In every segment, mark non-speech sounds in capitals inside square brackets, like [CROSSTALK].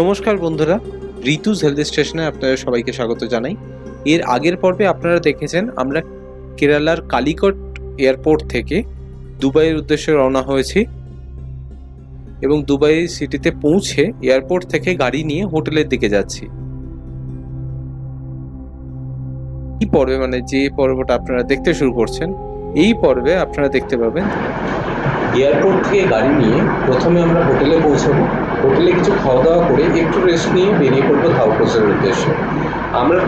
নমস্কার বন্ধুরা, ঋতুজ হেলথ স্টেশনে আপনাদের সবাইকে স্বাগত জানাই। এর আগের পর্বে আপনারা দেখেছেন, আমরা কেরালার কালিকট এয়ারপোর্ট থেকে দুবাইয়ের উদ্দেশ্যে রওনা হয়েছি এবং দুবাই সিটিতে পৌঁছে এয়ারপোর্ট থেকে গাড়ি নিয়ে হোটেলের দিকে যাচ্ছি। এই পর্বে মানে যে পর্বটা আপনারা দেখতে শুরু করছেন, এই পর্বে আপনারা দেখতে পাবেন, এয়ারপোর্ট থেকে গাড়ি নিয়ে প্রথমে আমরা হোটেলে পৌঁছাবো। হোটেলে কিছু খাওয়া দাওয়া করে একটু রেস্ট নিয়ে বেরিয়ে পড়ব ধাউকোসের উদ্দেশ্যে। আমরা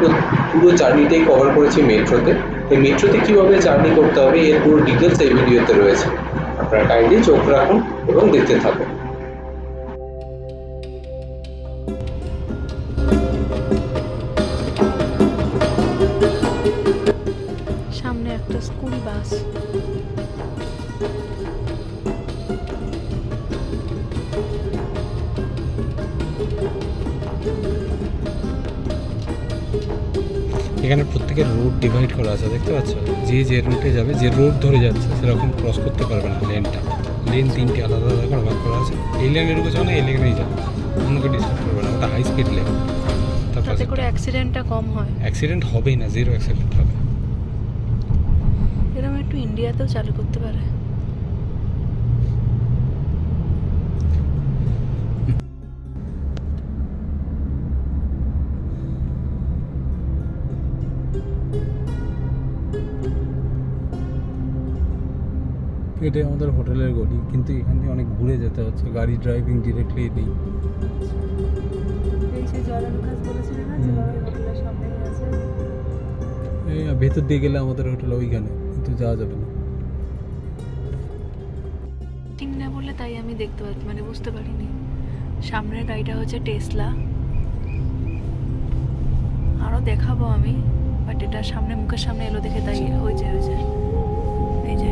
পুরো জার্নিটাই কভার করেছি মেট্রোতে এই মেট্রোতে কীভাবে জার্নি করতে হবে এর পুরো ডিটেলস এই ভিডিওতে রয়েছে। আপনারা কাইন্ডলি চোখ রাখুন এবং দেখতে থাকুন। সামনে একটা স্কুল বাস এখানে প্রত্যেকের রোড ডিভাইড করা আছে দেখতে পাচ্ছ? যে যে রুটে যাবে যে রোড ধরে যাচ্ছে সেরকম ক্রস করতে পারবে না লেনটা লেন তিনটি আলাদা আলাদা করে ভাগ করা আছে। এই লেনের ঢুকেছে মানে এই লেনেই যাবে অন্যকে ডিস্টার্ব করবে না। ওটা হাই স্পিড লেন তাতে করে অ্যাক্সিডেন্টটা কম হয়। অ্যাক্সিডেন্ট হবেই না জিরো অ্যাক্সিডেন্ট হবে। এরকম একটু ইন্ডিয়াতেও চালু করতে পারে। এটাই আমাদের হোটেলের গলি কিন্তু এখান থেকে অনেক ঘুরে যেতে হচ্ছে গাড়ি ড্রাইভিং ডিরেক্টলি নেই। ভেতর দিয়ে গেলে আমাদের হোটেল ওইখানে কিন্তু যাওয়া যাবে না। ঠিক না বললে তাই আমি দেখতে পাচ্ছি মানে বুঝতে পারিনি। সামনের গাড়িটা হচ্ছে টেসলা। আরও দেখাবো আমি বাট এটা সামনে মুখের সামনে এলো দেখে তাই ওই যে ওই যে এই যে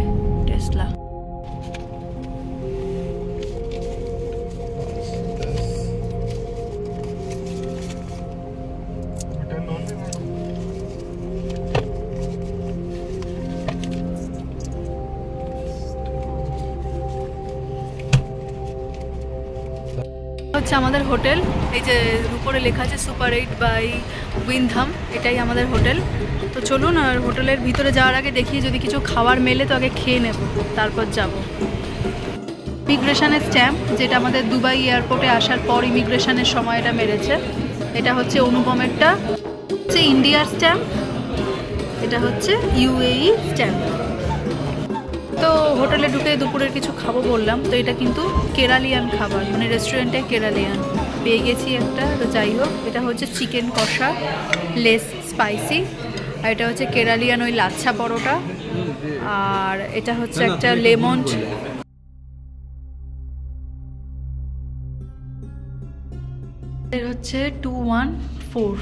টেসলা। আমাদের হোটেল। এই যে উপরে লেখা আছে সুপার এইট বাই উইনধাম এটাই আমাদের হোটেল। তো চলুন, আর হোটেলের ভিতরে যাওয়ার আগে দেখি, যদি কিছু খাবার মেলে তো আগে খেয়ে নেব, তারপর যাব। ইমিগ্রেশনের স্ট্যাম্প, যেটা আমাদের দুবাই এয়ারপোর্টে আসার পর ইমিগ্রেশনের সময় এটা মেরেছে। এটা হচ্ছে অনুপমেরটা। হচ্ছে ইন্ডিয়ার স্ট্যাম্প। এটা হচ্ছে ইউএই স্ট্যাম্প। তো হোটেলে ঢুকে দুপুরের কিছু খাব বললাম তো এটা কিন্তু কেরালিয়ান খাবার মানে রেস্টুরেন্টে কেরালিয়ান। পেয়ে গেছি একটা তো যাই হোক এটা হচ্ছে চিকেন কষা লেস স্পাইসি আর এটা হচ্ছে কেরালিয়ান ওই লাচ্ছা পরোটা আর এটা হচ্ছে একটা লেমন এর হচ্ছে টু ওয়ান ফোর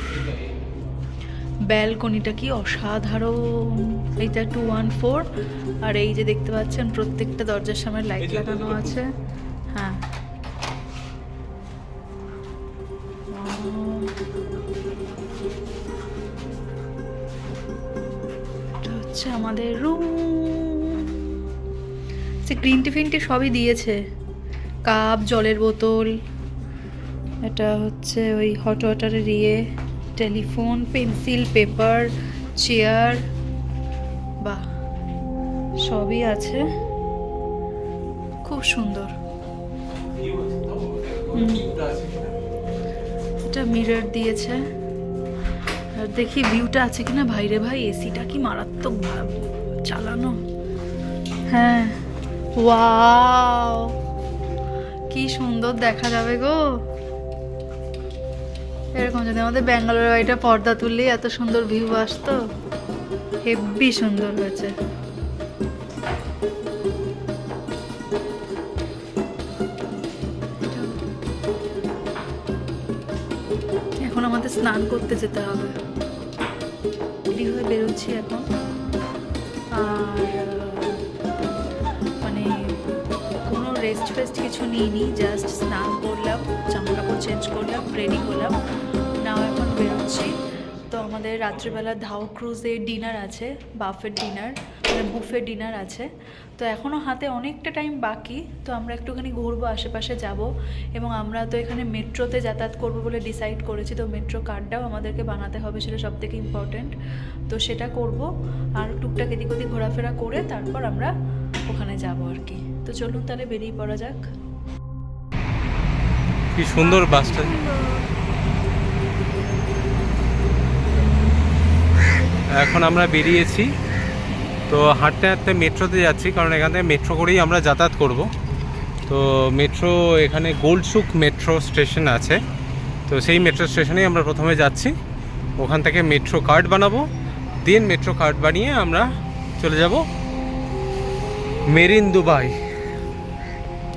ব্যালকনিটা কি অসাধারণ। এইটা টু ওয়ান ফোর আর এই যে দেখতে পাচ্ছেন প্রত্যেকটা দরজার সামনে লাইট লাগানো আছে। হ্যাঁ। হচ্ছে আমাদের রুম সে গ্রিন টি ফিনটি সবই দিয়েছে। কাপ জলের বোতল। এটা হচ্ছে ওই হট ওয়াটারের ইয়ে টেলিফোন পেন্সিল পেপার চেয়ার সবই আছে। খুব সুন্দর। এটা মিরর দিয়েছে। আর দেখি ভিউটা আছে কিনা? ভাইরে ভাই এসিটা কি মারাত্মক চালানো। হ্যাঁ। ওয়াও! কি সুন্দর দেখা যাবে গো। এরকম যদি আমাদের ব্যাঙ্গালোর বাড়িটা পর্দা তুললেই এত সুন্দর ভিউ আসতো। হেব্বি সুন্দর হয়েছে। স্নান করতে যেতে হবে। রেডি হয়ে বেরোচ্ছি এখন। আর মানে কোনো রেস্ট ফেস্ট কিছু নিইনি জাস্ট স্নান করলাম জামা কাপড় চেঞ্জ করলাম রেডি হলাম, নাও এখন বেরোচ্ছি। তো আমাদের রাত্রিবেলা ধাও ক্রুজে ডিনার আছে, বাফের ডিনার বুফে ডিনার আছে। তো এখনও হাতে অনেকটা টাইম বাকি তো আমরা একটুখানি ঘুরবো আশেপাশে যাব এবং আমরা তো এখানে মেট্রোতে যাতায়াত করব বলে ডিসাইড করেছি। তো মেট্রো কার্ডটাও আমাদেরকে বানাতে হবে সেটা সব থেকে ইম্পর্টেন্ট তো সেটা করব আর টুকটাক এদিক ওদিক ঘোরাফেরা করে তারপর আমরা ওখানে যাব আর কি। তো চলুন তাহলে বেরিয়ে পড়া যাক। কি সুন্দর বাসটা। এখন আমরা বেরিয়েছি। তো হাঁটতে হাঁটতে মেট্রোতে যাচ্ছি, কারণ এখান থেকে মেট্রো করেই আমরা যাতায়াত করব। তো মেট্রো এখানে গোল্ডসুক মেট্রো স্টেশন আছে। তো সেই মেট্রো স্টেশনেই আমরা প্রথমে যাচ্ছি। ওখান থেকে মেট্রো কার্ড বানাবো, দিন মেট্রো কার্ড বানিয়ে আমরা চলে যাব মেরিন দুবাই।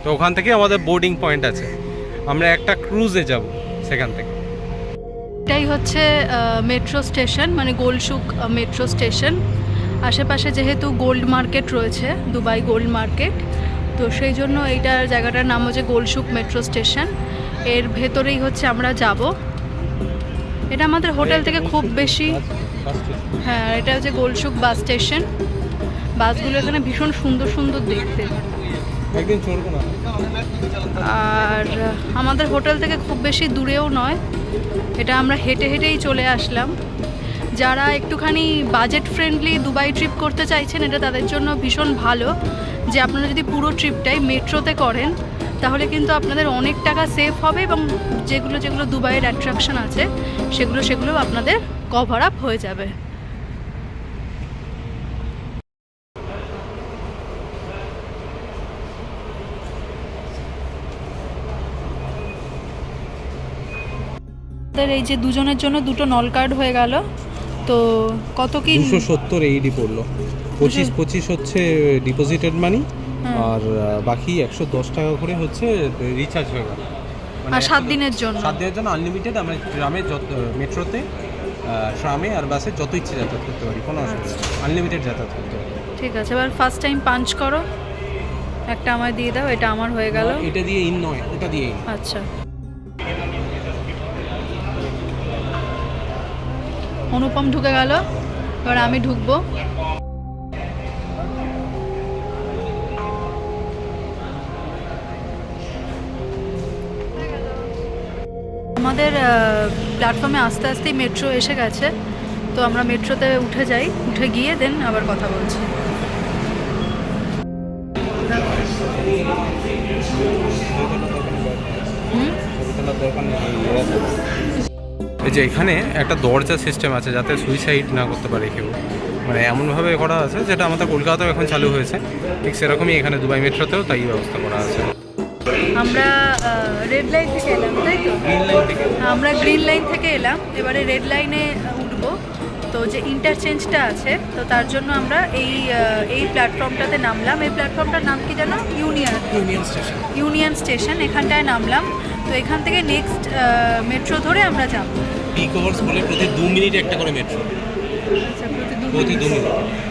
তো ওখান থেকে আমাদের বোর্ডিং পয়েন্ট আছে। আমরা একটা ক্রুজে যাব সেখান থেকে। এটাই হচ্ছে মেট্রো স্টেশন মানে গোলসুক মেট্রো স্টেশন। আশেপাশে যেহেতু গোল্ড মার্কেট রয়েছে দুবাই গোল্ড মার্কেট তো সেই জন্য এইটার জায়গাটার নাম হচ্ছে গোলসুক মেট্রো স্টেশনের ভেতরেই হচ্ছে আমরা যাব। এটা আমাদের হোটেল থেকে খুব বেশি হ্যাঁ এটা হচ্ছে গোলসুক বাস স্টেশন বাসগুলো এখানে ভীষণ সুন্দর সুন্দর দেখতে। আর আমাদের হোটেল থেকে খুব বেশি দূরেও নয়। এটা আমরা হেঁটে হেঁটেই চলে আসলাম। যারা একটুখানি বাজেট ফ্রেন্ডলি দুবাই ট্রিপ করতে চাইছেন, এটা তাদের জন্য ভীষণ ভালো। যে আপনারা যদি পুরো ট্রিপটাই মেট্রোতে করেন, তাহলে কিন্তু আপনাদের অনেক টাকা সেভ হবে এবং যেগুলো যেগুলো দুবাইয়ের অ্যাট্রাকশন আছে, সেগুলো সেগুলো আপনাদের কভার আপ হয়ে যাবে। এই যে দুজনের জন্য দুটো নল কার্ড হয়ে গেল। তো কত কি? দুশো সত্তর এইডি পড়ল। পঁচিশ পঁচিশ হচ্ছে ডিপোজিটেড মানি হ্যাঁ। আর বাকি একশো দশ টাকা করে হচ্ছে রিচার্জ হয়ে গেল। মানে আর সাত দিনের জন্য? সাত দিনের জন্য আনলিমিটেড আমরা ট্রামে যত মেট্রোতে ট্রামে আর বাসে যত ইচ্ছে যাতায়াত করতে পারি কোনো অসুবিধা আনলিমিটেড যাতায়াত করতে পারি। ঠিক আছে এবার ফার্স্ট টাইম পাঞ্চ করো। একটা আমায় দিয়ে দাও এটা আমার হয়ে গেল। এটা দিয়ে ইন নয় ওটা দিয়ে আচ্ছা। অনুপম ঢুকে গেল। এবার আমি ঢুকবো। আমাদের প্ল্যাটফর্মে আস্তে আস্তেই মেট্রো এসে গেছে। তো আমরা মেট্রোতে উঠে যাই, উঠে গিয়ে দেন আবার কথা বলছি। হুম? এই যে এখানে একটা দরজা সিস্টেম আছে যাতে সুইসাইড না করতে পারে কেউ। মানে এমনভাবে করা আছে যেটা আমাদের কলকাতাতেও এখন চালু হয়েছে। ঠিক সেরকমই এখানে দুবাই মেট্রোতেও তাই ব্যবস্থা করা আছে। আমরা রেড লাইন থেকে এলাম তাই তো? আমরা গ্রিন লাইন থেকে এলাম এবারে রেড লাইনে উঠবো। তো যে ইন্টারচেঞ্জটা আছে তো তার জন্য আমরা এই এই প্ল্যাটফর্মটাতে নামলাম। এই প্ল্যাটফর্মটার নাম কি জানো? Union union station union station এখানটায় নামলাম। তো এখান থেকে নেক্সট মেট্রো ধরে আমরা যাব। পিক আওয়ার্স বলে প্রতি দু মিনিট একটা করে মেট্রো আচ্ছা, প্রতি দু। মিনিট।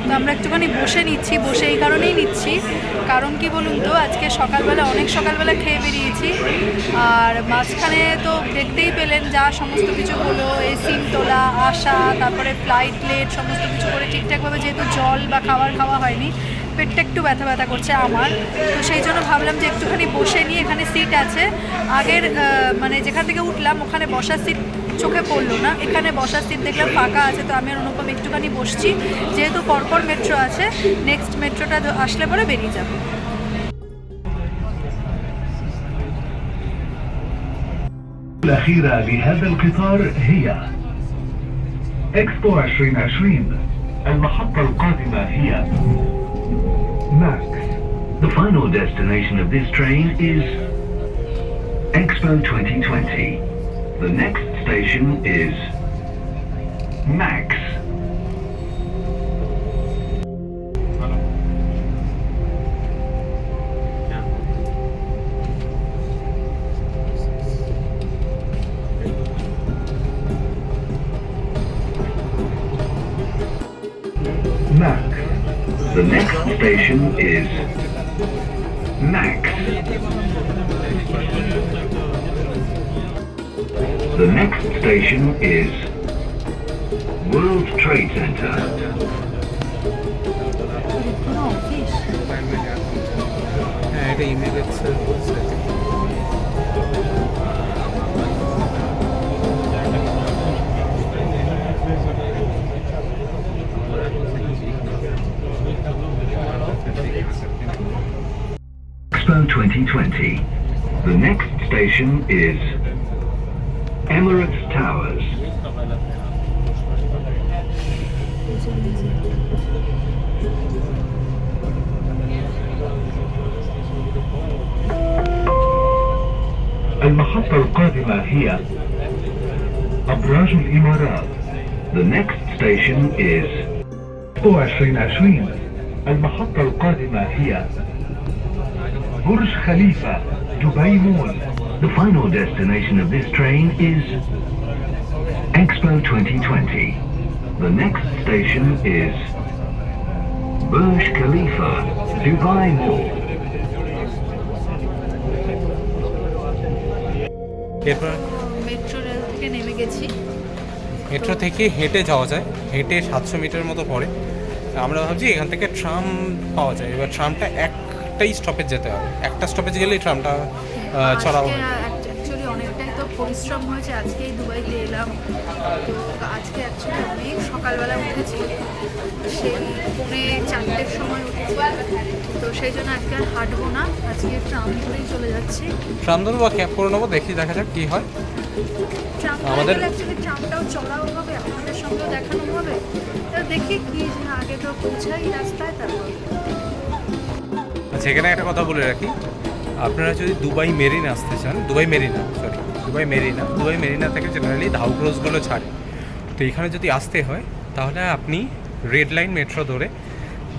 তো আমরা একটুখানি বসে নিচ্ছি বসে এই কারণেই নিচ্ছি। কারণ কি বলুন তো আজকে সকালবেলা অনেক সকালবেলা খেয়ে বেরিয়েছি। আর মাঝখানে তো দেখতেই পেলেন যা সমস্ত কিছু হলো এই সিম তোলা আসা তারপরে ফ্লাইট লেট সমস্ত কিছু করে ঠিকঠাকভাবে যেহেতু জল বা খাবার খাওয়া হয়নি পেটটা একটু ব্যথা ব্যথা করছে আমার তো সেই জন্য ভাবলাম যে একটুখানি বসে নিয়ে এখানে সিট আছে আগের আহ, মানে যেখান থেকে উঠলাম ওখানে বসার সিট চোখে পড়লো না এখানে বসার সিট দেখলাম ফাঁকা আছে তো আমি আর অনুপম একটুখানি বসছি যেহেতু পরপর মেট্রো আছে নেক্সট মেট্রোটা আসলে পরে বেরিয়ে যাবে الأخيرة لهذا القطار هي إكسبو 2020 المحطة القادمة هي Max. The final destination of this train is Expo 2020. The next station is Max. station is Max. The next station is World Trade Center. No, fish. Expo 2020. The next station is Emirates Towers. المحطة القادمة هي أبراج الإمارات. The next station is أو 2020 المحطة القادمة هي برج خليفة دبي مول. The final destination of this train is Expo 2020. The next station is Burj Khalifa, Dubai Mall. এরপর metro rail থেকে নেমে গেছি metro থেকে হেঁটে যাওয়া যায় হেঁটে সাতশো মিটার মতো পড়ে আমরা ভাবছি এখান থেকে ট্রাম পাওয়া যায়। এবার ট্রামটা একটাই স্টপেজ যেতে হবে। একটা স্টপেজ গেলেই ট্রামটা হবে অ্যাকচুয়ালি অনেকটাই তো পরিশ্রম হয়েছে। আজকেই দুবাইতে এলাম। তো আজকে অ্যাকচুয়ালি অনেক সকালবেলা উঠেছি। সেই পৌনে চারটের সময় উঠেছি। তো সেই জন্য আজকে আর হাঁটবো না। আজকে ট্রাম ধরেই চলে যাচ্ছি। ট্রাম ধরবো বা ক্যাব করে নেব দেখি দেখা যাক কী হয়। ট্রাম আমাদের- অ্যাকচুয়ালি ট্রামটাও চড়াও হবে। আপনাদের সঙ্গেও দেখানো হবে। আচ্ছা এখানে একটা কথা বলে রাখি। আপনারা যদি দুবাই মেরিনা আসতে চান, Dubai Marina sorry Dubai Marina Dubai Marina থেকে জেনারেলি ধাউ ক্রোজগুলো ছাড়ে। তো এখানে যদি আসতে হয়, তাহলে আপনি রেড লাইন মেট্রো ধরে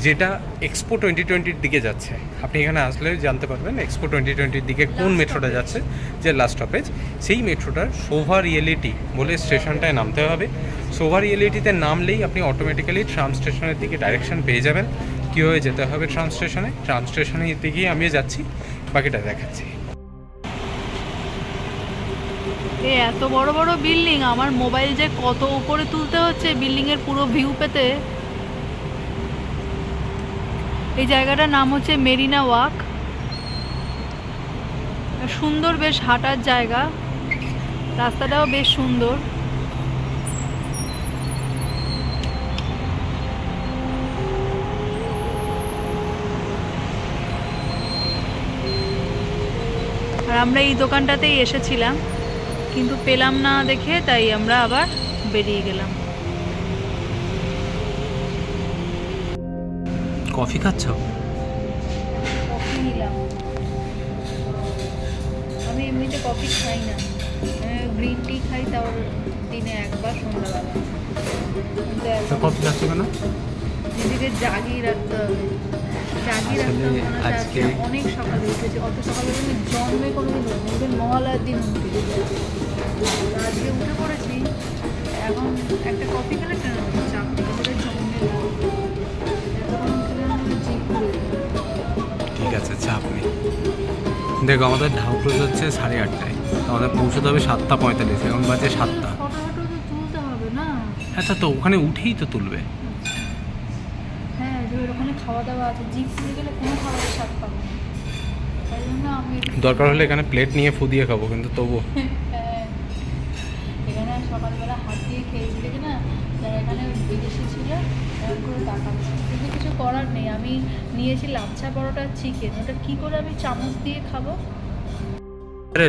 যেটা এক্সপো টোয়েন্টি টোয়েন্টির দিকে যাচ্ছে আপনি এখানে আসলে জানতে পারবেন এক্সপো টোয়েন্টি টোয়েন্টির দিকে কোন মেট্রোটা যাচ্ছে যে লাস্ট স্টপেজ সেই মেট্রোটার সোভা রিয়েলিটি বলে স্টেশনটায় নামতে হবে। সোভা রিয়েলিটিতে নামলেই আপনি অটোমেটিক্যালি ট্রাম স্টেশনের দিকে ডাইরেকশন পেয়ে যাবেন। কীভাবে যেতে হবে ট্রাম স্টেশনে ট্রাম স্টেশনের দিকেই আমি যাচ্ছি বাকিটা দেখাচ্ছি। এ এত বড় বড় বিল্ডিং আমার মোবাইল যে কত উপরে তুলতে হচ্ছে বিল্ডিং এর পুরো ভিউ পেতে এই জায়গাটার নাম হচ্ছে মেরিনা ওয়াক। সুন্দর বেশ হাঁটার জায়গা। রাস্তাটাও বেশ সুন্দর। আর আমরা এই দোকানটাতেই এসেছিলাম, কিন্তু পেলাম না দেখে তাই আমরা আবার বেরিয়ে গেলাম। কফি খাচ্ছ? কফি নিলাম। আমি এমনিতে কফি খাই না। গ্রিন টি খাই তাও দিনে একবার সন্ধ্যাবেলা। কফি খাচ্ছ কেন? নিজেকে জাগিয়ে রাখতে হবে। জাগিয়ে রাখতে হবে আজকে অনেক সকালে উঠেছি। অত সকালে আমি জন্মে কোনোদিন উঠিনি ইভেন মহালয়ার দিন উঠি আজকে উঠে পড়েছি এখন একটা কফি খেলে কেন? চাপ করে জন্মে চাপ নেই দেখো আমাদের ঢাউ ক্লোজ হচ্ছে সাড়ে আটটায়। আমাদের পৌঁছতে হবে সাতটা পঁয়তাল্লিশ এখন বাজে সাতটা। আচ্ছা তো ওখানে উঠেই তো তুলবে। হ্যাঁ দরকার হলে এখানে প্লেট নিয়ে ফুদিয়ে খাব কিন্তু তবুও। [LAUGHS] হ্যাঁ, এখানে সকালবেলা হাত দিয়ে খেয়েছি দেখে না যারা এখানে বিদেশি ছিল এরকম করে কিছু করার নেই। আমি নিয়েছি লাচ্ছা পরোটা চিকেন ওটা কি করে আমি চামচ দিয়ে খাব?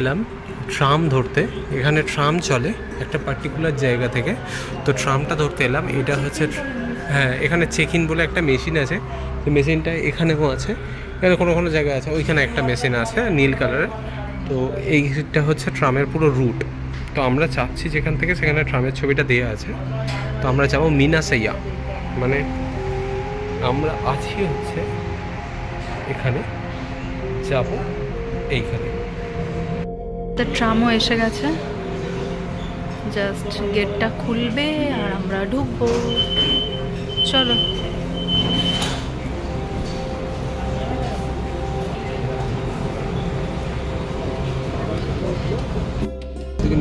এলাম ট্রাম ধরতে। এখানে ট্রাম চলে একটা পার্টিকুলার জায়গা থেকে। তো ট্রামটা ধরতে এলাম। এটা হচ্ছে হ্যাঁ এখানে চেক ইন বলে একটা মেশিন আছে। তো মেশিনটা এখানেও আছে। এখানে কোনো কোনো জায়গায় আছে। ওইখানে একটা মেশিন আছে, নীল কালারের তো এইটা হচ্ছে ট্রামের পুরো রুট তো আমরা চাচ্ছি যেখান থেকে সেখানে ট্রামের ছবিটা দেওয়া আছে। তো আমরা যাব মিনাসাইয়া মানে আমরা আছি হচ্ছে এখানে যাব এইখানে। তো ট্রামও এসে গেছে। জাস্ট গেটটা খুলবে আর আমরা ঢুকবো। চলো।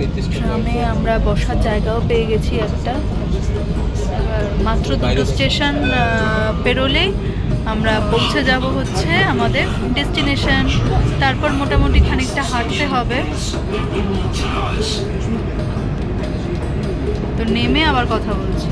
নির্দিষ্ট ট্রামে আমরা বসার জায়গাও পেয়ে গেছি একটা। মাত্র দুটো স্টেশন পেরোলেই আমরা পৌঁছে যাব হচ্ছে আমাদের ডেস্টিনেশন। তারপর মোটামুটি খানিকটা হাঁটতে হবে। তো নেমে আবার কথা বলছি।